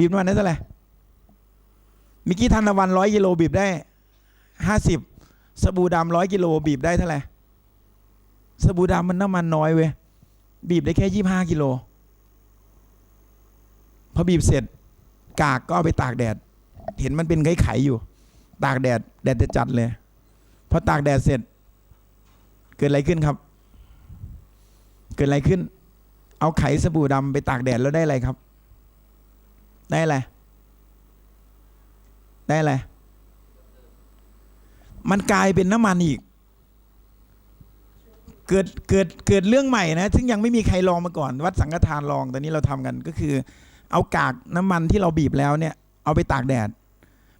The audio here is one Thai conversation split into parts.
บีบน้ำมันได้เท่าไหร่เมื่อกี้ทันวันร้อยกิโลบีบได้ห้าสิบสบู่ดำร้อยกิโลบีบได้เท่าไหร่สบู่ดำมันน้ำมันน้อยเว้ยบีบได้แค่ยี่ห้ากิโลพอบีบเสร็จ กากก็เอาไปตากแดด เห็นมันเป็นไข่ๆอยู่ ตากแดด แดดจะจัดเลยพอตากแดดเสร็จ เกิดอะไรขึ้นครับ เกิดอะไรขึ้น เอาไข่สบู่ดำไปตากแดดแล้วได้อะไรครับ ได้อะไรได้อะไรมันกลายเป็นน้ำมันอีก เกิดเกิดเกิดเรื่องใหม่นะ ซึ่งยังไม่มีใครลองมาก่อน วัดสังฆทานลอง แตอนนี้เราทำกันก็คือ เอากากน้ำมันที่เราบีบแล้วเนี่ย เอาไปตากแดด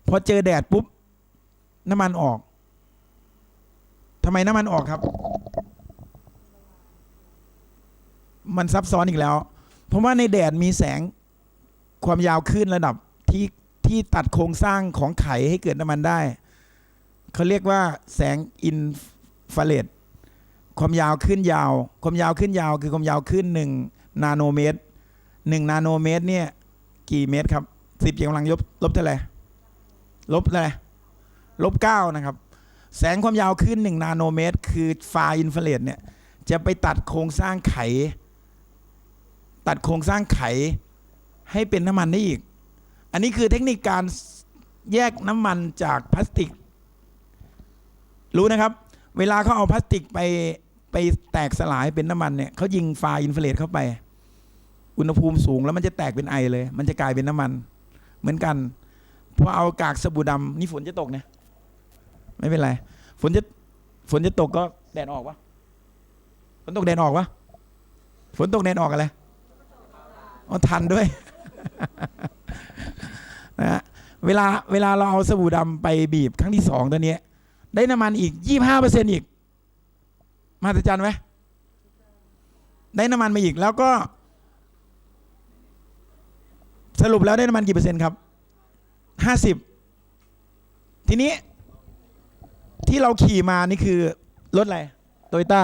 พอเจอแดดปุ๊บ น้ำมันออกทำไมน้ำมันออกครับ มันซับซ้อนอีกแล้ว เพราะว่าในแดดมีแสง ความยาวขึ้นระดับที่ที่ตัดโครงสร้างของไขให้เกิดน้ำมันได้ เขาเรียกว่าแสงอินฟราเรดความยาวขึ้นยาว ความยาวขึ้นยาวคือความยาวขึ้นหนึ่งนาโนเมตรหนึ่งนาโนเมตรเนี่ยกี่เมตรครับสิบยกกำลังลบลบเท่าไหร่ลบเท่าไหร่ลบเก้านะครับ แสงความยาวขึ้นหนึ่งนาโนเมตร คือฟาอินฟราเรดเนี่ยจะไปตัดโครงสร้างไข ตัดโครงสร้างไข ให้เป็นน้ำมันได้อีก อันนี้คือเทคนิคการแยกน้ำมันจากพลาสติก รู้นะครับ เวลาเขาเอาพลาสติกไปไปแตกสลายเป็นน้ำมันเนี่ยเขายิงฟาอินฟราเรดเข้าไป อุณหภูมิสูงแล้วมันจะแตกเป็นไอเลย มันจะกลายเป็นน้ำมัน เหมือนกันพอเอากากสบู่ดำนี่ฝนจะตกเนี่ยไม่เป็นไรฝนจะฝนจะตกก็แดดออกวะฝนตกแดดออกวะฝนตกแดดออกอะไรอ๋อทันด้วย นะเวลาเวลาเราเอาสบู่ดำไปบีบครั้งที่สองตัวนี้ ได้น้ำมันอีกยี่ห้าเปอร์เซ็นอีกมหัศจรรย์ไหมได้น้ำมันมาอีกแล้วก็ สรุปแล้วได้น้ำมันกี่เปอร์เซ็นต์ครับห้าสิบทีนี้ ที่เราขี่มานี่คือ รถอะไรโตโยต้า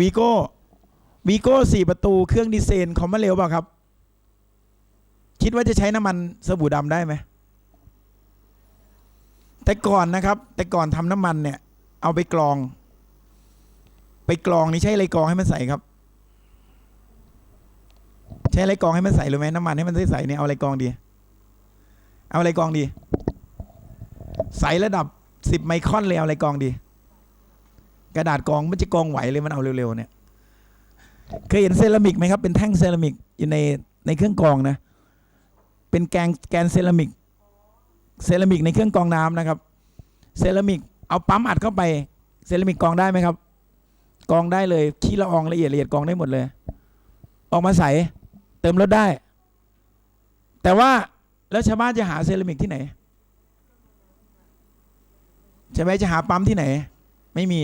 วีโก้วีโก้สี่ประตูเครื่องดีเซลคอมมาเร็วเปล่าครับ คิดว่าจะใช้น้ำมันสบู่ดำได้ไหมแต่ก่อนนะครับ แต่ก่อนทำน้ำมันเนี่ย เอาไปกรอง ไปกรองนี่ใช้อะไรกรองให้มันใสครับ ใช้อะไรกรองให้มันใสหรือไหมน้ำมันให้มันใสๆเนี่ยเอาอะไรกรองดี เอาอะไรกรองดี ใสระดับสิบไมครอนเลยเอาอะไรกรองดี กระดาษกรองมันจะกรองไหวเลยมันเอาเร็วๆเนี่ยเคยเห็นเซรามิกไหมครับเป็นแท่งเซรามิกอยู่ในในเครื่องกรองนะ เป็นแกงแกนเซรามิกเซรามิกในเครื่องกรองน้ำนะครับเซรามิกเอาปั๊มอัดเข้าไปเซรามิกกรองได้ไหมครับกรองได้เลยขี้ละอองละเอียดละเอียดกรองได้หมดเลย ออกมาใสเติมรถได้ แต่ว่าแล้วชาวบ้านจะหาเซรามิกที่ไหนใช่ไหมจะหาปั๊มที่ไหน ไม่มี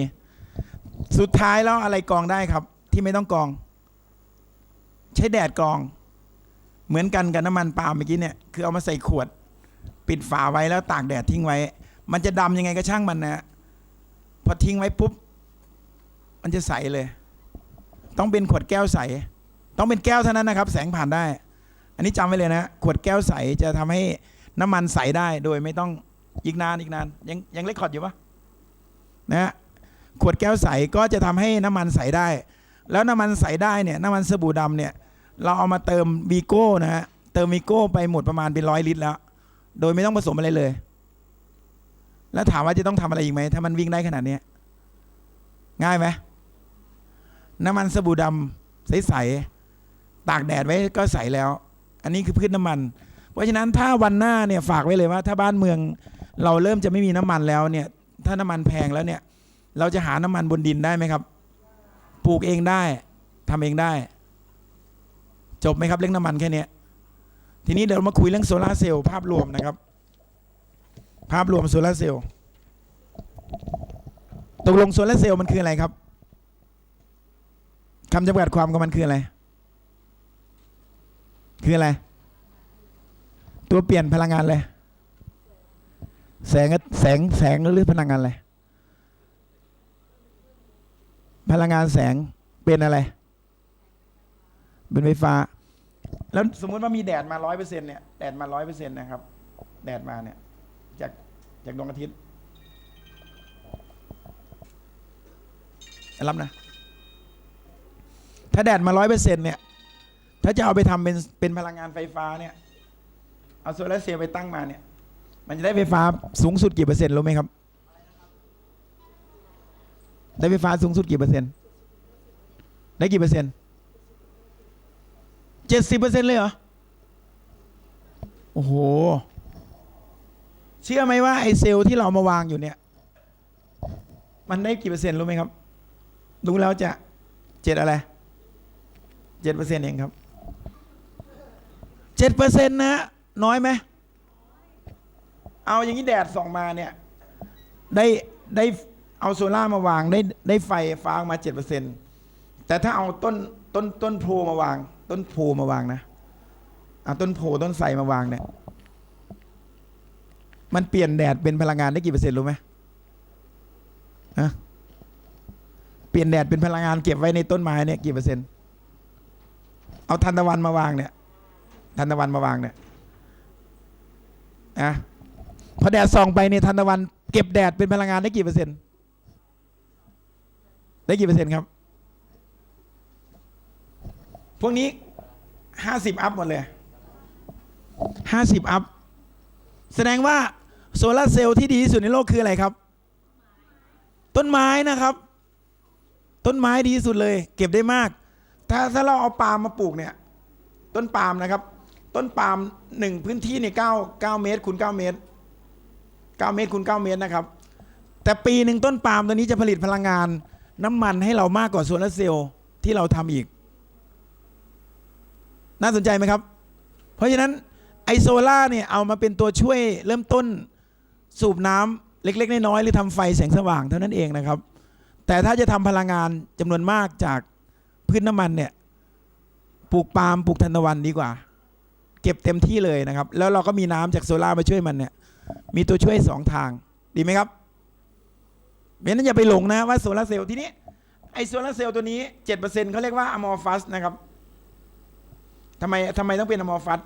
สุดท้ายแล้วอะไรกรองได้ครับ ที่ไม่ต้องกรอง ใช้แดดกรอง เหมือนกันกับน้ำมันปาล์มเมื่อกี้เนี่ยคือเอามาใส่ขวด ปิดฝาไว้แล้วตากแดดทิ้งไว้ มันจะดำยังไงก็ช่างมันนะพอทิ้งไว้ปุ๊บ มันจะใสเลย ต้องเป็นขวดแก้วใส ต้องเป็นแก้วเท่านั้นนะครับ แสงผ่านได้ อันนี้จำไว้เลยนะ ขวดแก้วใสจะทำให้น้ำมันใสได้โดยไม่ต้องอีกนานอีกนานยังยังเล็กขอดอยู่ปะนะฮะขวดแก้วใสก็จะทำให้น้ำมันใสได้ แล้วน้ำมันใสได้เนี่ยน้ำมันสบู่ดำเนี่ย เราเอามาเติมวีโก้นะฮะเติมวีโก้ไปหมดประมาณเป็นร้อยลิตรแล้ว โดยไม่ต้องผสมอะไรเลย แล้วถามว่าจะต้องทำอะไรอีกไหมถ้ามันวิ่งได้ขนาดเนี้ยง่ายไหมน้ำมันสบู่ดำใสๆตากแดดไว้ก็ใสแล้ว อันนี้คือพืชน้ำมัน เพราะฉะนั้นถ้าวันหน้าเนี่ยฝากไว้เลยว่า ถ้าบ้านเมืองเราเริ่มจะไม่มีน้ำมันแล้วเนี่ย ถ้าน้ำมันแพงแล้วเนี่ย เราจะหาน้ำมันบนดินได้ไหมครับ ปลูกเองได้ทำเองได้ จบไหมครับเรื่องน้ำมันแค่เนี้ยทีนี้เดี๋ยวมาคุยเรื่องโซลาร์เซลล์ภาพรวมนะครับ ภาพรวมโซลาร์เซลล์ตกลงโซลาร์เซลล์มันคืออะไรครับคำจำกัดความของมันคืออะไร คืออะไร ตัวเปลี่ยนพลังงานเลยแสงแสงแสงหรือพลังงานอะไร พลังงานแสงเป็นอะไร เป็นไฟฟ้า แล้วสมมุติว่ามีแดดมาร้อยเปอร์เซ็นเนี่ยแดดมาร้อยเปอร์เซ็นนะครับ แดดมาเนี่ย จากจากดวงอาทิตย์รับนะ ถ้าแดดมาร้อยเปอร์เซ็นเนี่ย ถ้าจะเอาไปทำเป็นเป็นพลังงานไฟฟ้าเนี่ย เอาโซลาร์เซลล์ไปตั้งมาเนี่ย มันจะได้ไฟฟ้าสูงสุดกี่เปอร์เซ็นต์รู้ไหมครับ ได้ไฟฟ้าสูงสุดกี่เปอร์เซ็นต์ ได้กี่เปอร์เซ็นต์ เจ็ดสิบเปอร์เซ็นต์เลยเหรอ โอ้โห เชื่อไหมว่าไอเซลล์ที่เรามาวางอยู่เนี่ย มันได้กี่เปอร์เซ็นต์รู้ไหมครับดูแล้วจะเจ็ดอะไรเจ็ดเปอร์เซ็นต์เองครับเจ็ดเปอร์เซ็นต์นะน้อยไหม เอาอย่างนี้แดดส่องมาเนี่ย ได้ได้เอาโซล่าร์มาวางได้ได้ไฟฟ้ามาเจ็ดเปอร์เซ็นต์แต่ถ้าเอาต้นต้นต้นโพมาวาง ต้นโพมาวางนะเอาต้นโพต้นไทรมาวางเนี่ยมันเปลี่ยนแดดเป็นพลังงานได้กี่เปอร์เซ็นต์รู้ไหมฮะเปลี่ยนแดดเป็นพลังงานเก็บไว้ในต้นไม้เนี่ยกี่เปอร์เซ็นต์ เอาทันตะวันมาวางเนี่ยทันตะวันมาวางเนี่ยอะพอแดดส่องไปเนี่ยทันตะวัน เก็บแดดเป็นพลังงานได้กี่เปอร์เซ็นต์ ได้กี่เปอร์เซ็นต์ครับ พวกนี้ห้าสิบอัพหมดเลยห้าสิบอัพ แสดงว่าโซลาร์เซลล์ที่ดีที่สุดในโลกคืออะไรครับ ต้นไม้นะครับ ต้นไม้ดีที่สุดเลย เก็บได้มาก ถ้าถ้าเราเอาปาล์มมาปลูกเนี่ย ต้นปาล์มนะครับ ต้นปาล์มหนึ่งพื้นที่เนี่ยเก้าเก้าเมตรคูณเก้าเมตรเก้าเมตรคูณเก้าเมตรนะครับ แต่ปีหนึ่งต้นปาล์มตัวนี้จะผลิตพลังงานน้ำมันให้เรามากกว่าโซลาร์เซลล์ที่เราทำอีก น่าสนใจไหมครับ เพราะฉะนั้นไอโซล่าเนี่ยเอามาเป็นตัวช่วยเริ่มต้นสูบน้ำเล็ก ๆ น้อยๆหรือทำไฟแสงสว่างเท่านั้นเองนะครับ แต่ถ้าจะทำพลังงานจำนวนมากจากพืชน้ำมันเนี่ยปลูกปาล์มปลูกทันตะวันดีกว่า เก็บเต็มที่เลยนะครับ แล้วเราก็มีน้ำจากโซล่ามาช่วยมันเนี่ยมีตัวช่วยสองทางดีไหมครับเพราะนั้นอย่าไปหลงนะว่าโซลาเซลล์ทีนี้ไอโซลาเซลล์ตัวนี้เจ็ดเปอร์เซ็นต์เขาเรียกว่าอะมอร์ฟัสนะครับ ทำไมทำไมต้องเป็นอะมอร์ฟัส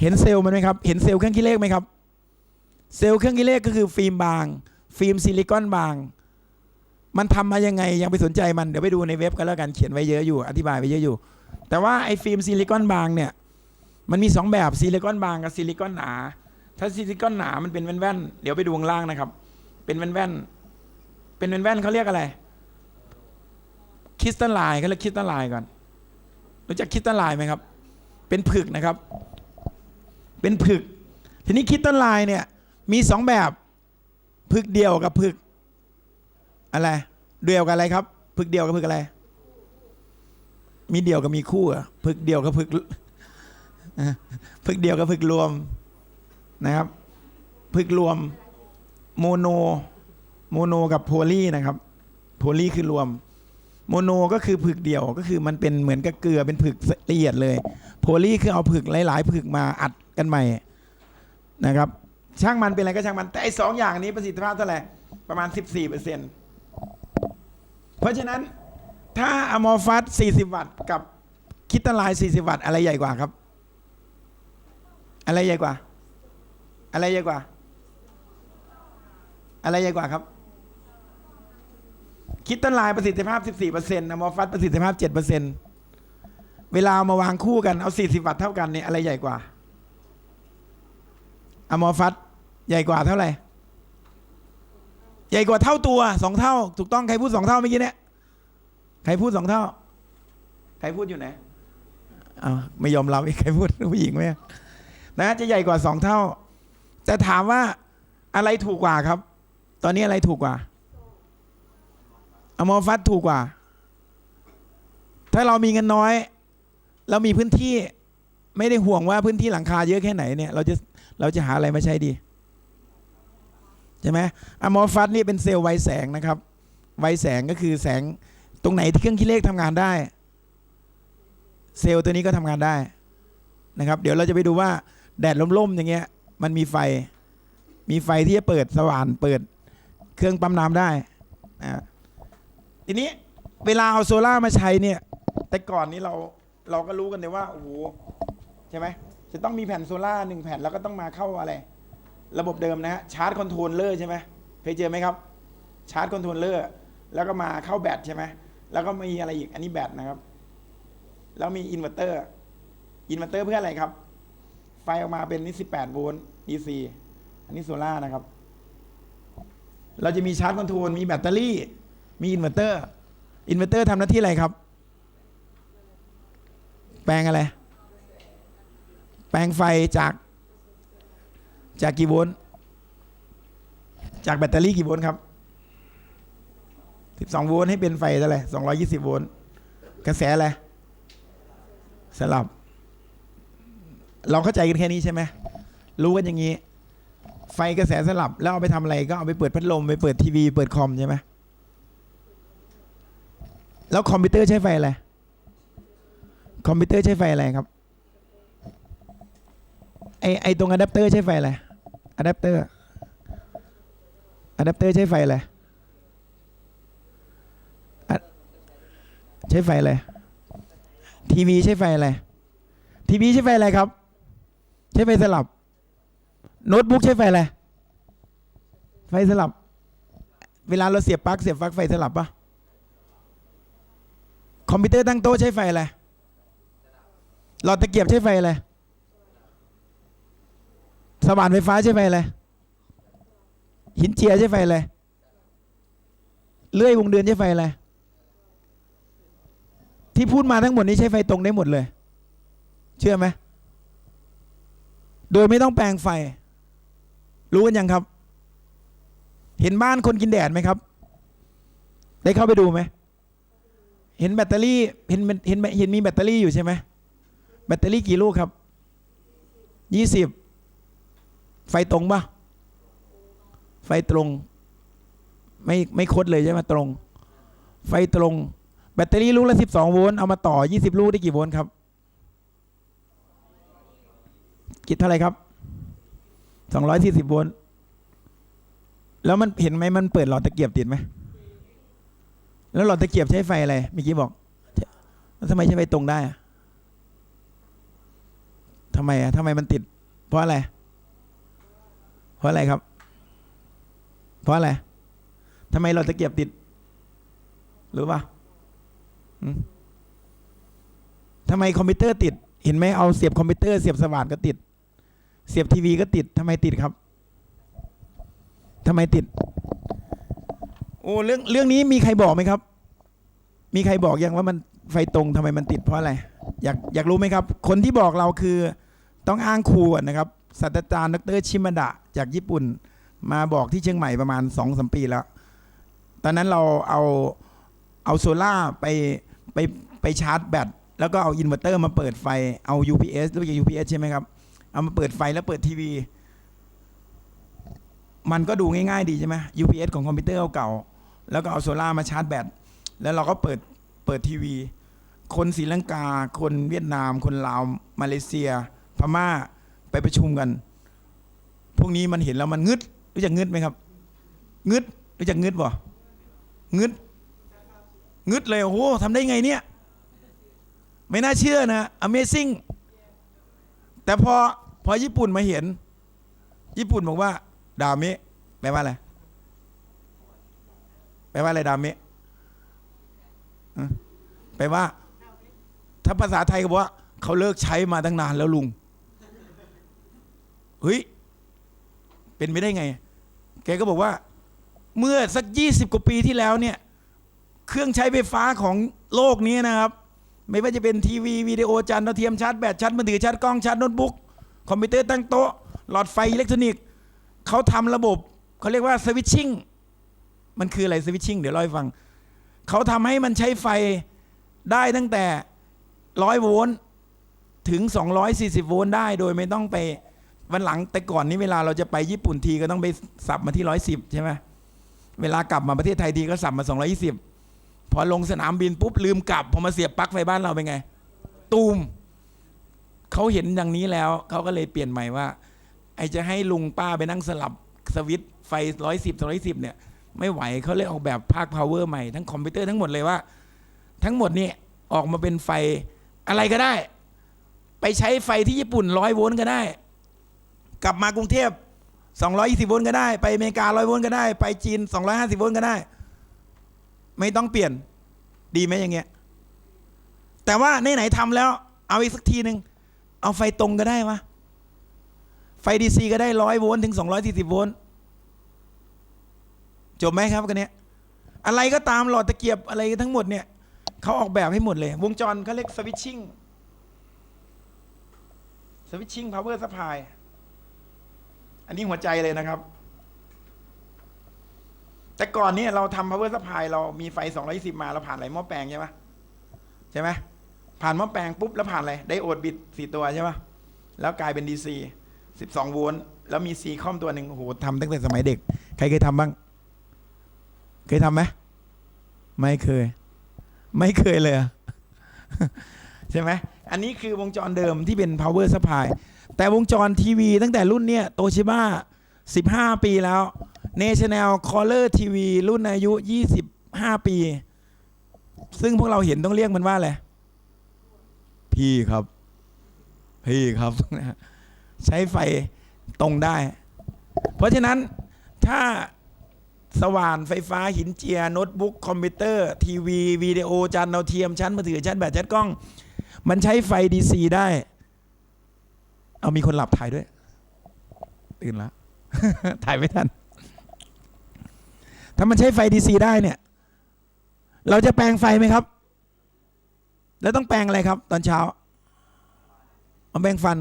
เห็นเซลล์มันไหมครับ เห็นเซลล์เครื่องคิดเลขไหมครับ เซลล์เครื่องคิดเลขก็คือฟิล์มบาง ฟิล์มซิลิคอนบาง มันทำมายังไงยังไปสนใจมัน เดี๋ยวไปดูในเว็บกันแล้วกันเขียนไว้เยอะอยู่ อธิบายไว้เยอะอยู่ แต่ว่าไอ้ฟิล์มซิลิคอนบางเนี่ย มันมีสองแบบซิลิคอนบางกับซิลิคอนหนา ถ้าซิลิคอนหนา มันเป็นแว่นๆ เดี๋ยวไปดูข้างล่างนะครับ เป็นแว่นๆ เป็นแว่นๆเขาเรียกอะไร คริสตัลไลน์เขาเรียกคริสตัลไลน์ก่อน รู้จักคริสตัลไลน์ไหมครับ เป็นผึกนะครับ เป็นผึก ทีนี้คริสตัลไลน์เนี่ยมีสองแบบผึกเดียวกับผึกอะไรเดียวกับอะไรครับผึกเดียวกับผึกอะไร มีเดียวกับมีคู่อะผึกเดียวกับผึกผึกเดียวกับผึกรวมนะครับผึกรวมโมโนโมโนกับโพลีนะครับ โพลีคือรวม โมโนก็คือผึกเดียวก็คือมันเป็นเหมือนกับเกลือเป็นผึกละเอียดเลย โพลีคือเอาผึกหลายๆผึกมาอัดกันใหม่นะครับ ช่างมันเป็นอะไรก็ช่างมัน แต่ไอ้สองอย่างนี้ประสิทธิภาพเท่าไหร่ประมาณ 14เปอร์เซ็นต์เพราะฉะนั้นถ้าอะมอร์ฟัส40 วัตต์กับคิตาไลน์40 วัตต์อะไรใหญ่กว่าครับ อะไรใหญ่กว่า อะไรใหญ่กว่า อะไรใหญ่กว่าครับ คิดตันไลน์ประสิทธิภาพ 14%นะมอร์ฟัสประสิทธิภาพ 7%เวลาเอามาวางคู่กันเอา 40 วัตต์เท่ากันเนี่ยอะไรใหญ่กว่าอะมอร์ฟัสใหญ่กว่าเท่าไหร่ ใหญ่กว่าเท่าตัวสองเท่า ถูกต้องใครพูดสองเท่าเมื่อกี้เนี่ยใครพูดสองเท่า ใครพูดอยู่ไหนอ้าวไม่ยอมรับอีกใครพูดผู้หญิงไหมนะจะใหญ่กว่าสองเท่า แต่ถามว่าอะไรถูกกว่าครับ ตอนนี้อะไรถูกกว่า อมอฟัสถูกกว่า ถ้าเรามีเงินน้อย เรามีพื้นที่ไม่ได้ห่วงว่าพื้นที่หลังคาเยอะแค่ไหนเนี่ยเราจะเราจะหาอะไรมาใช้ดีใช่ไหมอะมอฟัสนี่เป็นเซลล์ไวแสงนะครับ ไวแสงก็คือแสงตรงไหนที่เครื่องคิดเลขทำงานได้ เซลล์ตัวนี้ก็ทำงานได้นะครับ เดี๋ยวเราจะไปดูว่าแดดล่มๆอย่างเงี้ย มันมีไฟ มีไฟที่จะเปิดสว่านเปิด เครื่องปั๊มน้ำได้นะ ทีนี้เวลาเอาโซล่ามาใช้เนี่ย แต่ก่อนนี้เราเราก็รู้กันเลยว่าโอ้โหใช่ไหมจะต้องมีแผ่นโซล่าหนึ่งแผ่นแล้วก็ต้องมาเข้าอะไร ระบบเดิมนะฮะชาร์จคอนโทรลเลอร์ใช่ไหมเคยเจอไหมครับ ชาร์จคอนโทรลเลอร์แล้วก็มาเข้าแบตใช่ไหมแล้วก็มีอะไรอีกอันนี้แบตนะครับ แล้วมีอินเวอร์เตอร์อินเวอร์เตอร์เพื่ออะไรครับ ไฟออกมาเป็นนี่18โวลต์ DC อันนี้โซล่านะครับ เราจะมีชาร์จคอนโทรลมีแบตเตอรี่ มีอินเวอร์เตอร์ อินเวอร์เตอร์ทำหน้าที่อะไรครับ แปลงอะไร แปลงไฟจากจากกี่โวลต์ จากแบตเตอรี่กี่โวลต์ครับ 12 โวลต์ให้เป็นไฟเท่าไหร่220 โวลต์ กระแสอะไร สลับ เราเข้าใจกันแค่นี้ใช่ไหม รู้กันอย่างนี้ ไฟกระแสสลับ แล้วเอาไปทำอะไรก็เอาไปเปิดพัดลม ไปเปิดทีวี เปิดคอมใช่ไหม แล้วคอมพิวเตอร์ใช้ไฟอะไร คอมพิวเตอร์ใช้ไฟอะไรครับ ไอไอตรงอะแดปเตอร์ใช้ไฟอะไรอะแดปเตอร์อะแดปเตอร์ใช้ไฟอะไร ใช้ไฟอะไร ทีวีใช้ไฟอะไร ทีวีใช้ไฟอะไรครับ ใช้ไฟสลับ โน้ตบุ๊กใช้ไฟอะไร ไฟสลับ เวลาเราเสียบปลั๊กเสียบปลั๊กไฟสลับปะ คอมพิวเตอร์ตั้งโต๊ะใช้ไฟอะไรหลอดตะเกียบใช้ไฟอะไรสว่านไฟฟ้าใช้ไฟอะไรหินเจียใช้ไฟอะไรเลื่อยวงเดือนใช้ไฟอะไรที่พูดมาทั้งหมดนี้ใช้ไฟตรงได้หมดเลย เชื่อไหมโดยไม่ต้องแปลงไฟ รู้กันยังครับ เห็นบ้านคนกินแดดไหมครับ ได้เข้าไปดูไหม เห็นแบตเตอรี่เห็นเห็นเห็นมีแบตเตอรี่อยู่ใช่ไหมแบตเตอรี่กี่ลูกครับยี่สิบไฟตรงปะไฟตรง ไม่ไม่คดเลยใช่ไหมตรง ไฟตรง แบตเตอรี่ลูกละสิบสองโวลต์เอามาต่อยี่สิบลูกได้กี่โวลต์ครับกิดเท่าไหร่ครับสองร้อยสี่สิบโวลต์แล้วมันเห็นไหมมันเปิดหลอดตะเกียบติดไหม แล้วหลอดตะเกียบใช้ไฟอะไรเมื่อกี้บอกแล้วทำไมใช้ไฟตรงได้ทำไมอะทำไมมันติด เพราะอะไร เพราะอะไรครับ เพราะอะไรทำไมหลอดตะเกียบติด รู้ปะทำไมคอมพิวเตอร์ติด เห็นไหมเอาเสียบคอมพิวเตอร์เสียบสว่านก็ติด เสียบทีวีก็ติดทำไมติดครับทำไมติด โอ้เรื่องเรื่องนี้มีใครบอกไหมครับ มีใครบอกยังว่ามันไฟตรงทำไมมันติดเพราะอะไร อยากอยากรู้ไหมครับ คนที่บอกเราคือต้องอ้างครูนะครับศาสตราจารย์ดรชิมาดะ จากญี่ปุ่น มาบอกที่เชียงใหม่ประมาณสองสมปีแล้ว ตอนนั้นเราเอาเอาโซล่าไปไปไปชาร์จแบตแล้วก็เอาอินเวอร์เตอร์มาเปิดไฟเอา UPS รู้จัก UPS ใช่ไหมครับ เอามาเปิดไฟแล้วเปิดทีวี มันก็ดูง่ายๆดีใช่ไหม UPS ของคอมพิวเตอร์เก่าๆแล้วก็เอาโซล่ามาชาร์จแบต แล้วเราก็เปิดเปิดทีวี คนศรีลังกา คนเวียดนาม คนลาว มาเลเซีย พม่าไปประชุมกัน พวกนี้มันเห็นแล้วมันงึดรู้จักงึดไหมครับ งึดรู้จักงึดบ่งึดงึดเลยโอ้โหทำได้ไงเนี่ย ไม่น่าเชื่อนะ Amazing แต่พอพอญี่ปุ่นมาเห็น ญี่ปุ่นบอกว่า ดามะแปลว่าอะไร แปลว่าอะไรดามะฮะแปลว่า ถ้าภาษาไทยก็บอกว่า เขาเลิกใช้มาตั้งนานแล้วลุง เฮ้ย เป็นไปได้ไง แกก็บอกว่า เมื่อสักยี่สิบกว่าปีที่แล้วเนี่ย เครื่องใช้ไฟฟ้าของโลกนี้นะครับ ไม่ว่าจะเป็นทีวีวิดีโอจานดาวเทียมชาร์จแบตชาร์จมือถือชาร์จกล้องชาร์จโน้ตบุ๊กคอมพิวเตอร์ตั้งโต๊ะหลอดไฟอิเล็กทรอนิกส์ เขาทำระบบเขาเรียกว่าสวิตชิ่งมันคืออะไรสวิตชิ่งเดี๋ยวเล่าให้ฟัง เขาทำให้มันใช้ไฟได้ตั้งแต่ร้อยโวลต์ถึง 240 โวลต์ได้โดยไม่ต้องไปวันหลังแต่ก่อนนี้เวลาเราจะไปญี่ปุ่นทีก็ต้องไปสับมาที่ 110 ใช่ไหมเวลากลับมาประเทศไทยทีก็สับมา 220 พอลงสนามบินปุ๊บลืมกลับพอมาเสียบปลั๊กไฟบ้านเราเป็นไง ตูมเขาเห็นอย่างนี้แล้วเขาก็เลยเปลี่ยนใหม่ว่า ไอจะให้ลุงป้าไปนั่งสลับสวิตไฟร้อยสิบร้อยสิบเนี่ย ไม่ไหวเขาเลยออกแบบภาคพาวเวอร์ใหม่ทั้งคอมพิวเตอร์ทั้งหมดเลยว่า ทั้งหมดนี่ออกมาเป็นไฟอะไรก็ได้ ไปใช้ไฟที่ญี่ปุ่นร้อยโวลต์ก็ได้ กลับมากรุงเทพ220โวลต์ก็ได้ ไปอเมริการ้อยโวลต์ก็ได้ ไปจีน 250โวลต์ก็ได้ ไม่ต้องเปลี่ยนดีไหมอย่างเงี้ย แต่ว่าไหนๆทำแล้ว เอาอีกสักทีหนึ่งเอาไฟตรงก็ได้วะ ไฟดีซีก็ได้ร้อยโวลต์ถึง 240 โวลต์จบไหมครับกันเนี้ยอะไรก็ตามหลอดตะเกียบอะไรทั้งหมดเนี่ยเขาออกแบบให้หมดเลย วงจรเขาเรียกสวิตชิ่งสวิตชิ่งพาวเวอร์สปายอันนี้หัวใจเลยนะครับ แต่ก่อนเนี่ยเราทำ power supply เรามีไฟ 220 มาเราผ่านอะไรหม้อแปลงใช่ไหมใช่ไหมผ่านหม้อแปลงปุ๊บแล้วผ่านอะไรไดโอดบิดสี่ตัวใช่ไหมแล้วกลายเป็น DC 12 โวลต์แล้วมีซีคอมตัวหนึ่งโอ้โหทำตั้งแต่สมัยเด็ก ใครเคยทำบ้าง เคยทำไหมไม่เคย ไม่เคยเลยใช่ไหมอันนี้คือวงจรเดิมที่เป็น power supply แต่วงจรทีวีตั้งแต่รุ่นเนี้ยโตชิบ้า15 ปีแล้ว National Color TV รุ่นอายุ 25 ปี ซึ่งพวกเราเห็นต้องเรียกมันว่าอะไร พี่ครับ พี่ครับ ใช้ไฟตรงได้ เพราะฉะนั้นถ้าสว่านไฟฟ้าหินเจียโน้ตบุ๊กคอมพิวเตอร์ ทีวีวิดีโอจานดาวเทียมชั้นมือถือชั้นแบตชั้นกล้อง มันใช้ไฟดีซีได้ เอามีคนหลับถ่ายด้วย ตื่นแล้ว ถ่ายไม่ทัน ถ้ามันใช้ไฟดีซีได้เนี่ย เราจะแปลงไฟไหมครับ แล้วต้องแปลงอะไรครับ ตอนเช้ามาแปลงฟัน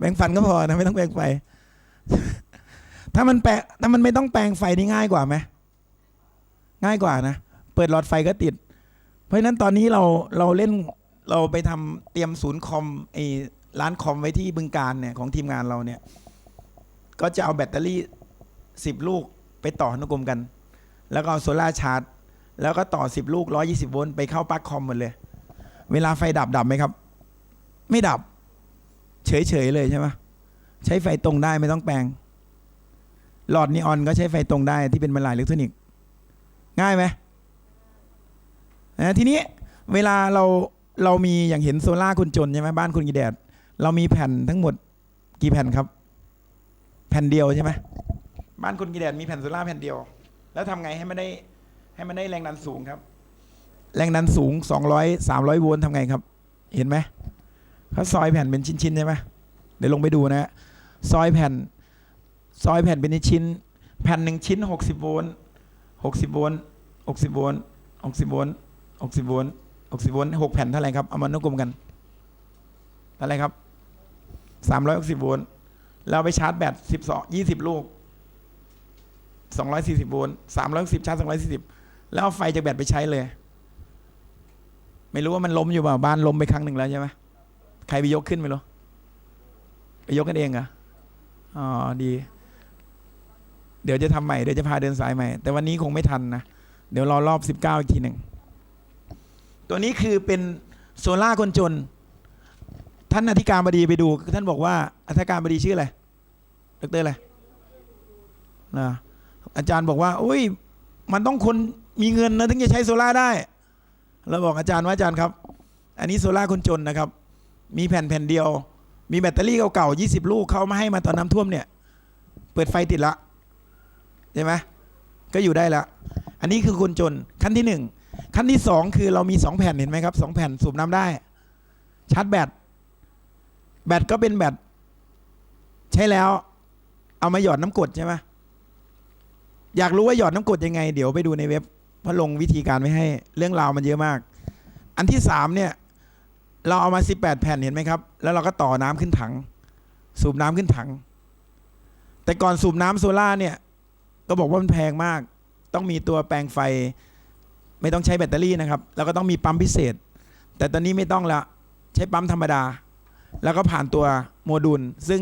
แปลงฟันก็พอนะไม่ต้องแปลงไฟ ถ้ามันแปลถ้ามันไม่ต้องแปลงไฟนี่ง่ายกว่าไหมง่ายกว่านะ เปิดหลอดไฟก็ติด เพราะฉะนั้นตอนนี้เราเราเล่นเราไปทำเตรียมศูนย์คอมไอ้ร้านคอมไว้ที่บึงการเนี่ยของทีมงานเราเนี่ย ก็จะเอาแบตเตอรี่สิบลูกไปต่อนุกรมกัน แล้วก็เอาโซลาชาร์จ แล้วก็ต่อสิบลูกร้อยี่สิบโวลต์ไปเข้าปลั๊กคอมหมดเลย เวลาไฟดับดับไหมครับ ไม่ดับ เฉยๆเลยใช่ไหมใช้ไฟตรงได้ไม่ต้องแปลง หลอดนีออนก็ใช้ไฟตรงได้ที่เป็นบรรลัยอิเล็กทรอนิกส์ง่ายไหมนะทีนี้เวลาเราเรามีอย่างเห็นโซล่าคุณจนใช่ไหมบ้านคุณกีแดด เรามีแผ่นทั้งหมดกี่แผ่นครับ แผ่นเดียวใช่ไหมบ้านคุณกีแดดมีแผ่นโซล่าแผ่นเดียว แล้วทำไงให้มันได้ให้มันได้แรงดันสูงครับ แรงดันสูง 200 300 โวลต์ทำไงครับ เห็นไหม เขาซอยแผ่นเป็นชิ้นๆใช่ไหมเดี๋ยวลงไปดูนะฮะซอยแผ่น ซอยแผ่นเป็นชิ้น แผ่นหนึ่งชิ้น60โวลต์60โวลต์60โวลต์60โวลต์60โวลต์60โวลต์หกแผ่นเท่าไหร่ครับเอามานกลมกันเท่าไหร่ครับ360โวลต์แล้วเอาไปชาร์จแบต12 20ลูก240โวลต์360ชาร์จ240แล้วเอาไฟจากแบตไปใช้เลย ไม่รู้ว่ามันล้มอยู่เปล่าบ้านล้มไปครั้งหนึ่งแล้วใช่ไหม ใครไปยกขึ้นไม่รู้ไปยกกันเองเหรออ๋อดี เดี๋ยวจะทำใหม่เดี๋ยวจะพาเดินสายใหม่ แต่วันนี้คงไม่ทันนะเดี๋ยวรอรอบ19อีกทีหนึ่งตัวนี้คือเป็นโซล่าคนจน ท่านอธิการบดีไปดู ท่านบอกว่าอธิการบดีชื่ออะไรดรอะไรนะอาจารย์บอกว่าอุ้ย มันต้องคนมีเงินนะถึงจะใช้โซล่าได้เราบอกอาจารย์ว่าอาจารย์ครับ อันนี้โซล่าคนจนนะครับ มีแผ่นแผ่นเดียว มีแบตเตอรี่เก่าๆ20 ลูกเขามาให้มาตอนน้ำท่วมเนี่ย เปิดไฟติดละใช่ไหมก็อยู่ได้ละ อันนี้คือคนจนขั้นที่หนึ่งขั้นที่สองคือเรามีสองแผ่นเห็นไหมครับสองแผ่นสูบน้ำได้ ชาร์จแบตแบตก็เป็นแบตใช้แล้ว เอามาหยอดน้ำกรดใช่ไหมอยากรู้ว่าหยอดน้ำกรดยังไง เดี๋ยวไปดูในเว็บพระลงวิธีการไว้ให้เรื่องราวมันเยอะมาก อันที่สามเนี่ย เราเอามา 18 แผ่นเห็นไหมครับ แล้วเราก็ต่อน้ำขึ้นถัง สูบน้ำขึ้นถัง แต่ก่อนสูบน้ำโซล่าเนี่ย ก็บอกว่ามันแพงมาก ต้องมีตัวแปลงไฟ ไม่ต้องใช้แบตเตอรี่นะครับ แล้วก็ต้องมีปั๊มพิเศษ แต่ตอนนี้ไม่ต้องละ ใช้ปั๊มธรรมดา แล้วก็ผ่านตัวโมดูล ซึ่ง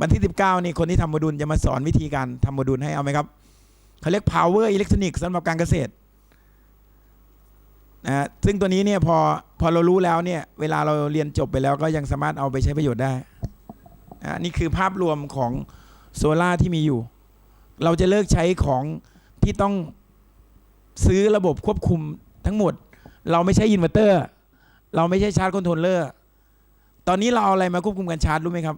วันที่ 19 นี่คนที่ทำโมดูลจะมาสอนวิธีการทำโมดูลให้เอาไหมครับเขาเรียก power electronics สำหรับการเกษตร นะซึ่งตัวนี้เนี่ยพอพอเรารู้แล้วเนี่ยเวลาเราเรียนจบไปแล้วก็ยังสามารถเอาไปใช้ประโยชน์ได้อะนี่คือภาพรวมของโซล่าที่มีอยู่ เราจะเลิกใช้ของที่ต้องซื้อระบบควบคุมทั้งหมด เราไม่ใช่อินเวอร์เตอร์ เราไม่ใช่ชาร์จคอนโทรลเลอร์ ตอนนี้เราเอาอะไรมาควบคุมการชาร์จรู้ไหมครับ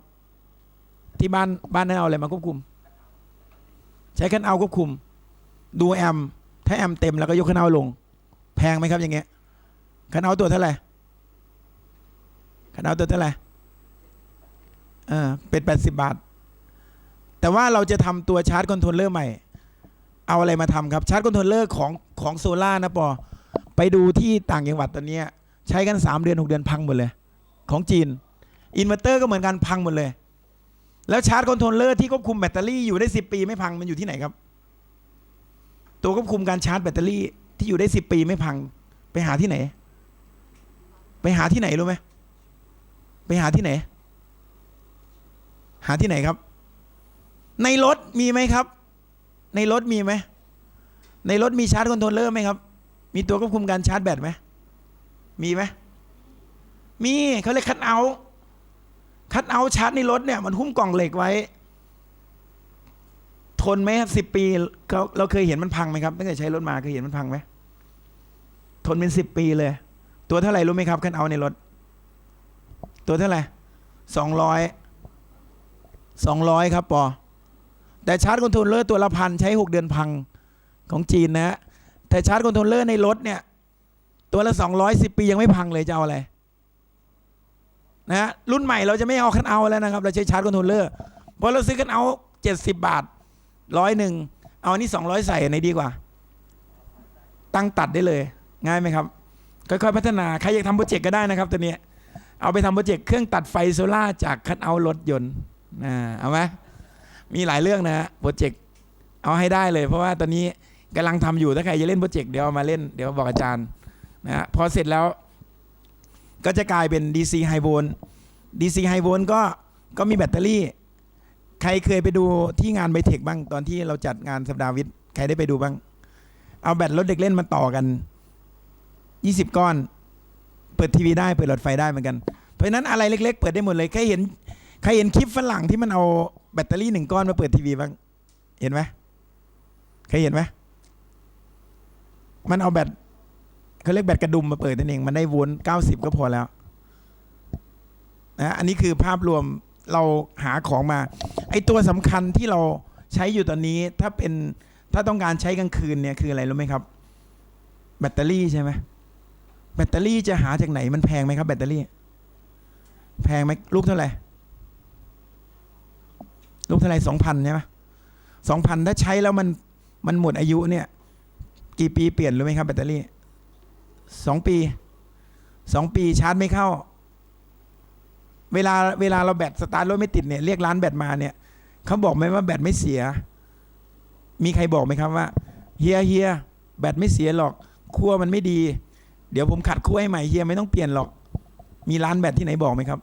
ที่บ้านบ้านนั้นเอาอะไรมาควบคุม ใช้คันเอาควบคุม ดูแอม ถ้าแอมเต็มแล้วก็ยกคันเอาลง แพงไหมครับอย่างเงี้ยคันเอาตัวเท่าไหร่คันเอาตัวเท่าไหร่เออเป็นแปดสิบบาท แต่ว่าเราจะทำตัวชาร์จคอนโทรลเลอร์ใหม่ เอาอะไรมาทำครับชาร์จคอนโทรลเลอร์ของของโซล่านะปอ ไปดูที่ต่างจังหวัดตอนเนี้ยใช้กัน 3 เดือน 6 เดือนพังหมดเลย ของจีนอินเวอร์เตอร์ก็เหมือนกันพังหมดเลย แล้วชาร์จคอนโทรลเลอร์ที่ควบคุมแบตเตอรี่อยู่ได้ 10 ปีไม่พังมันอยู่ที่ไหนครับ ตัวควบคุมการชาร์จแบตเตอรี่ ที่อยู่ได้10ปีไม่พัง ไปหาที่ไหน ไปหาที่ไหนรู้ไหมไปหาที่ไหน หาที่ไหนครับ ในรถมีไหมครับ ในรถมีไหมในรถมีชาร์จคอนโทรลเลอร์ไหมครับ มีตัวควบคุมการชาร์จแบตไหมมีไหมมีเขาเรียกคัดเอาคัดเอาชาร์จในรถเนี่ยมันหุ้มกล่องเหล็กไว้ ทนไหมครับสิบปีเราเราเคยเห็นมันพังไหมครับตั้งแต่ใช้รถมาเคยเห็นมันพังไหมทนเป็นสิบปีเลย ตัวเท่าไหร่รู้ไหมครับคัดเอาในรถ ตัวเท่าไหร่สองร้อยสองร้อยครับปอแต่ชาร์จคอนโทรลเลอร์ตัวละพันใช้หกเดือนพังของจีนนะฮะแต่ชาร์จคอนโทรลเลอร์ในรถเนี่ย ตัวละ210ปียังไม่พังเลยจะเอาอะไรนะฮะรุ่นใหม่เราจะไม่เอาคันเอาแล้วนะครับ เราใช้ชาร์จคอนโทรลเลอร์เพราะเราซื้อคันเอา70บาท ร้อยหนึ่งเอาอันนี้200ใส่ไหนดีกว่า ตั้งตัดได้เลย ง่ายไหมครับ ค่อยๆพัฒนา ใครอยากทำโปรเจกต์ก็ได้นะครับตัวนี้ เอาไปทำโปรเจกต์เครื่องตัดไฟโซล่าจากคันเอารถยนต์อ่าเอาไหมมีหลายเรื่องนะฮะโปรเจกต์เอาให้ได้เลย เพราะว่าตอนนี้กำลังทำอยู่ถ้าใครจะเล่นโปรเจกต์เดี๋ยวมาเล่นเดี๋ยวบอกอาจารย์นะฮะพอเสร็จแล้วก็จะกลายเป็น DC High v o l t DC High v o l t ก็ก็มีแบตเตอรี่ ใครเคยไปดูที่งานไบเทคบ้างตอนที่เราจัดงานสัปดาห์วิทย์ใครได้ไปดูบ้าง เอาแบตรถเด็กเล่นมาต่อกัน20ก้อน เปิดทีวีได้เปิดหลอดไฟได้เหมือนกัน เพราะฉะนั้นอะไรเล็ก ๆ เปิดได้หมดเลยใครเห็นใครเห็นคลิปฝรั่งที่มันเอาแบตเตอรี่หนึ่งก้อนมาเปิดทีวีบ้าง เห็นไหมเคยเห็นไหมมันเอาแบตเขาเรียกแบตกระดุมมาเปิดนั่นเอง มันได้โวลต์90ก็พอแล้วนะอันนี้คือภาพรวม เราหาของมา ไอตัวสำคัญที่เราใช้อยู่ตอนนี้ ถ้าเป็นถ้าต้องการใช้กลางคืนเนี่ยคืออะไรรู้ไหมครับ แบตเตอรี่ใช่ไหมแบตเตอรี่จะหาจากไหนมันแพงไหมครับแบตเตอรี่ แพงไหมลูกเท่าไหร่ลูกเท่าไหร่สองพันใช่ไหมสองพันถ้าใช้แล้วมันมันหมดอายุเนี่ย กี่ปีเปลี่ยนรู้ไหมครับแบตเตอรี่สองปีสองปีชาร์จไม่เข้า เวลาเวลาเราแบตสตาร์ทรถไม่ติดเนี่ยเรียกร้านแบตมาเนี่ยเขาบอกไหมว่าแบตไม่เสีย มีใครบอกไหมครับว่าเฮียเฮียแบตไม่เสียหรอกขั้วมันไม่ดี เดี๋ยวผมขัดขั้วให้ใหม่เฮียไม่ต้องเปลี่ยนหรอก มีร้านแบตที่ไหนบอกไหมครับ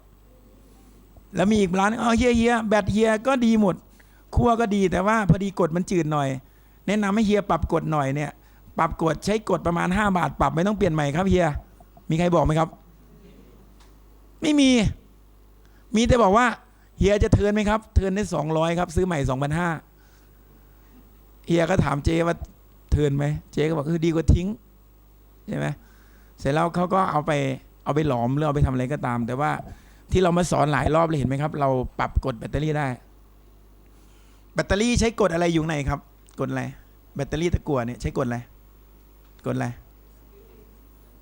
แล้วมีอีกร้านอ๋อเฮียเฮียแบตเฮียก็ดีหมดขั้วก็ดีแต่ว่าพอดีกดมันจืดหน่อย แนะนำให้เฮียปรับกฎหน่อยเนี่ย ปรับกฎใช้กฎประมาณ 5 บาท ปรับไม่ต้องเปลี่ยนใหม่ครับเฮียมีใครบอกไหมครับ ไม่มี มีแต่บอกว่าเฮียจะเทินไหมครับ เทินได้สองร้อยครับ ซื้อใหม่สองพันห้าเฮียก็ถามเจว่าเทินไหมเจก็บอกเออดีกว่าทิ้งใช่ไหมเสร็จแล้วเขาก็เอาไปเอาไปหลอมหรือเอาไปทำอะไรก็ตาม แต่ว่าที่เรามาสอนหลายรอบเลยเห็นไหมครับ เราปรับกดแบตเตอรี่ได้ แบตเตอรี่ใช้กดอะไรอยู่ไหนครับ กดอะไรแบตเตอรี่ตะกั่วเนี่ยใช้กดอะไรกดอะไร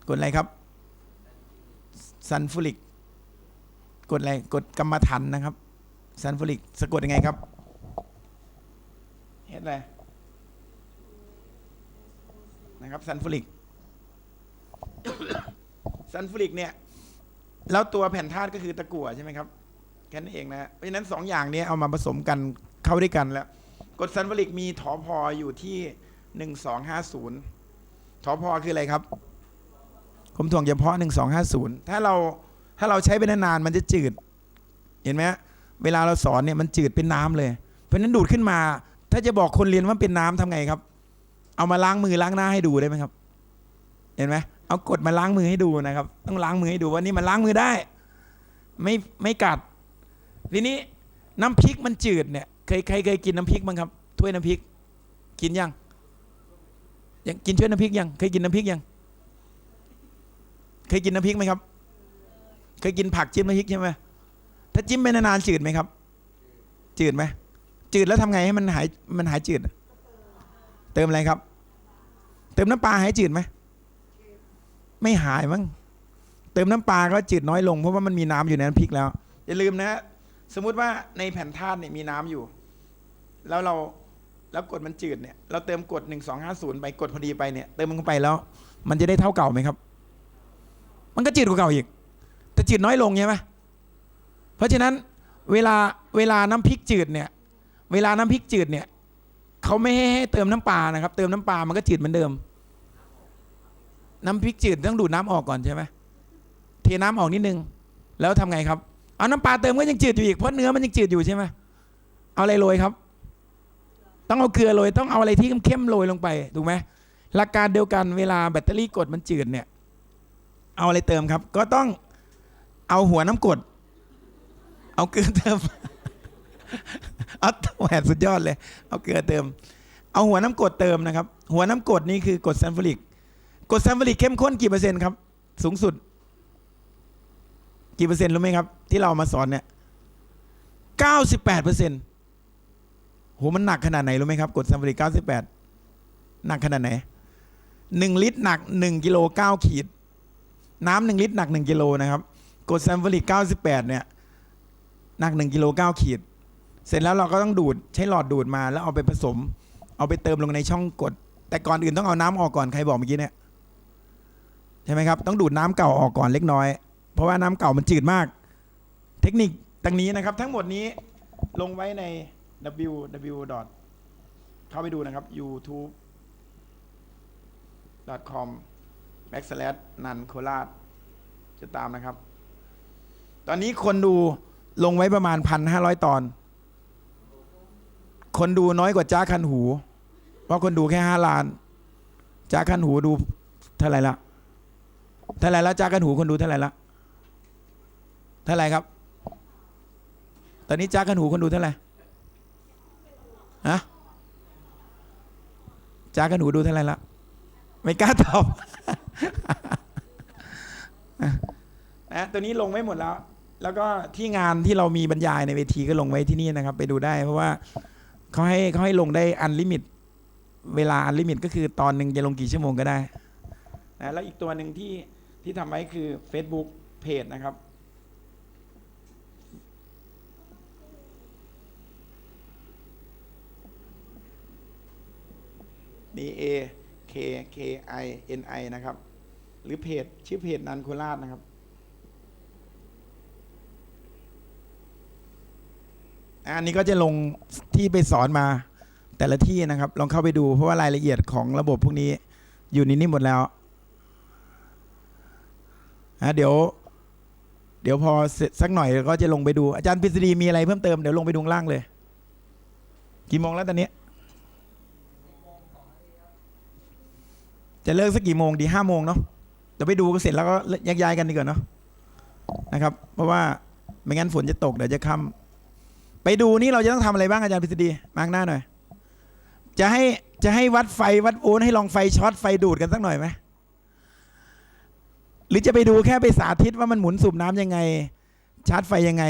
กดอะไรครับซันฟูริก กดอะไรกดกรรมฐานนะครับซันฟูริกสะกดยังไงครับเห็นอะไรนะครับซันฟูริกซันฟูริกเนี่ย แล้วตัวแผ่นธาตุก็คือตะกั่วใช่ไหมครับแค่นั้นเองนะเพราะฉะนั้นสองอย่างนี้เอามาผสมกันเข้าด้วยกันแล้วกดซันฟอริกมีถอพออยู่ที่หนึ่งสองห้าศูนย์ถอพอคืออะไรครับคมถ่วงเฉพาะหนึ่งสองห้าศูนย์ถ้าเรา ถ้าเราใช้ไปนานๆมันจะจืด เห็นไหมเวลาเราสอนเนี่ยมันจืดเป็นน้ำเลย เพราะฉะนั้นดูดขึ้นมา ถ้าจะบอกคนเรียนว่าเป็นน้ำทำไงครับ เอามาล้างมือล้างหน้าให้ดูได้ไหมครับ เห็นไหมเอากดมาล้างมือให้ดูนะครับ ต้องล้างมือให้ดูว่านี่มันล้างมือได้ ไม่ไม่กัด ทีนี้น้ำพริกมันจืดเนี่ยเคยใครเคยกินน้ำพริกบ้างครับถ้วยน้ำพริก กินยังยังกินถ้วยน้ำพริกยังเคยกินน้ำพริกยัง เคยกินน้ำพริกไหมครับ เคยกินผักจิ้มน้ำพริกใช่ไหมถ้าจิ้มไปนานๆจืดไหมครับ จืดไหมจืดแล้วทำไงให้มันหายมันหายจืด เติมอะไรครับ เติมน้ำปลาหายจืดไหมไม่หายมั้งเติมน้ำปลาก็จืดน้อยลงเพราะว่ามันมีน้ำอยู่ในน้ำพริกแล้วอย่าลืมนะ สมมุติว่าในแผ่นธาตุเนี่ยมีน้ำอยู่ แล้วเราแล้วกดมันจืดเนี่ยเราเติมกดหนึ่งสองห้าศูนย์ไปกดพอดีไปเนี่ยเติมมันเข้าไปแล้ว มันจะได้เท่าเก่าไหมครับ มันก็จืดกว่าเก่าอีก แต่จืดน้อยลงใช่ไหมเพราะฉะนั้นเวลาเวลาน้ำพริกจืดเนี่ย เวลาน้ำพริกจืดเนี่ยเขาไม่ให้ให้เติมน้ำปลานะครับ เติมน้ำปลามันก็จืดเหมือนเดิม น้ำพริกจืดต้องดูดน้ำออกก่อนใช่ไหมเทน้ำออกนิดนึง แล้วทำไงครับเอาน้ำปลาเติมก็ยังจืดอยู่อีกเพราะเนื้อมันยังจืดอยู่ใช่ไหมเอาอะไรโรยครับ ต้องเอาเกลือโรยต้องเอาอะไรที่เข้มๆโรยลงไปถูกไหมหลักการเดียวกันเวลาแบตเตอรี่กดมันจืดเนี่ย เอาอะไรเติมครับ ก็ต้อง เอาหัวน้ำกรดเอาเกลือเติมเอาแหวนสุดยอดเลย เอาเกลือเติม เอาหัวน้ำกรดเติมนะครับ หัวน้ำกรดนี่คือกรดซัลฟูริกกรดซัลฟูริกเข้มข้นกี่เปอร์เซ็นต์ครับ สูงสุด กี่เปอร์เซ็นต์รู้ไหมครับ ที่เราเอามาสอนเนี่ยเก้าสิบแปดเปอร์เซ็นต์โหมันหนักขนาดไหนรู้ไหมครับกรดซัลฟูริกเก้าสิบแปดหนักขนาดไหนหนึ่งลิตรหนักหนึ่งกิโลเก้าขีด น้ำหนึ่งลิตรหนักหนึ่งกิโลนะครับ กรดซัลฟูริกเก้าสิบแปดเนี่ยหนักหนึ่งกิโลเก้าขีด เสร็จแล้วเราก็ต้องดูดใช้หลอดดูดมาแล้วเอาไปผสม เอาไปเติมลงในช่องกด แต่ก่อนอื่นต้องเอาน้ำออกก่อนใครบอกเมื่อกี้เนี่ยใช่ไหมครับ ต้องดูดน้ำเก่าออกก่อนเล็กน้อย เพราะว่าน้ำเก่ามันจืดมาก เทคนิคต่างนี้นะครับ ทั้งหมดนี้ลงไว้ใน www. เข้าไปดูนะครับ youtube com backslash นันโคราชจะตามนะครับ ตอนนี้คนดูลงไว้ประมาณพันห้าร้อยตอน คนดูน้อยกว่าจ้าคันหู เพราะคนดูแค่ห้าล้านจ้าคันหูดูเท่าไหร่ละเท่าไหร่ละจ้าคันหูคนดูเท่าไหร่ละเท่าไหร่ครับ ตอนนี้จ้าคันหูคนดูเท่าไหร่ฮะจ้าคันหูดูเท่าไหร่ละไม่กล้าตอบนะตัวนี้ลงไว้หมดแล้ว แล้วก็ที่งานที่เรามีบรรยายในเวทีก็ลงไว้ที่นี่นะครับ ไปดูได้เพราะว่าเขาให้เขาให้ลงได้อันลิมิต เวลาอันลิมิตก็คือตอนหนึ่งจะลงกี่ชั่วโมงก็ได้นะแล้วอีกตัวหนึ่งที่ที่ทำไว้คือ Facebook Page นะครับ D A K K I N I นะครับ หรือเพจชื่อเพจนันโคราชนะครับ อันนี้ก็จะลงที่ไปสอนมาแต่ละที่นะครับ ลองเข้าไปดูเพราะว่ารายละเอียดของระบบพวกนี้อยู่ในนี้หมดแล้วอะเดี๋ยว เดี๋ยวพอเสร็จสักหน่อยก็จะลงไปดูอาจารย์พิษฎีมีอะไรเพิ่มเติมเดี๋ยวลงไปดูล่างเลย กี่โมงแล้วตอนนี้ จะเลิกสักกี่โมงดีห้าโมงเนาะเดี๋ยวไปดูกันเสร็จแล้วก็แยกย้ายกันดีกว่าเนาะนะครับ เพราะว่าไม่งั้นฝนจะตกเดี๋ยวจะค่ำ ไปดูนี่เราจะต้องทำอะไรบ้างอาจารย์พิษฎีมางหน้าหน่อย จะให้จะให้วัดไฟวัดโอนให้ลองไฟช็อตไฟดูดกันสักหน่อยไหมหรือจะไปดูแค่ไปสาธิตว่ามันหมุนสูบน้ำยังไง ชาร์จไฟยังไง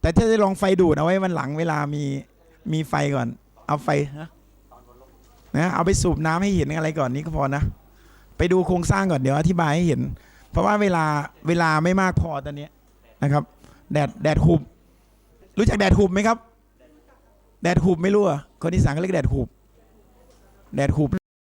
แต่ถ้าจะลองไฟดูดเอาไว้วันหลังเวลามีมีไฟก่อน เอาไฟนะเอาไปสูบน้ำให้เห็นอะไรก่อนนี้ก็พอนะ ไปดูโครงสร้างก่อนเดี๋ยวอธิบายให้เห็น เพราะว่าเวลาเวลาไม่มากพอตอนนี้นะครับ แดดแดดหุบ รู้จักแดดหุบไหมครับ แดดหุบไม่รู้อะคนที่สั่งก็เรียกแดดหุบ แดดหุบ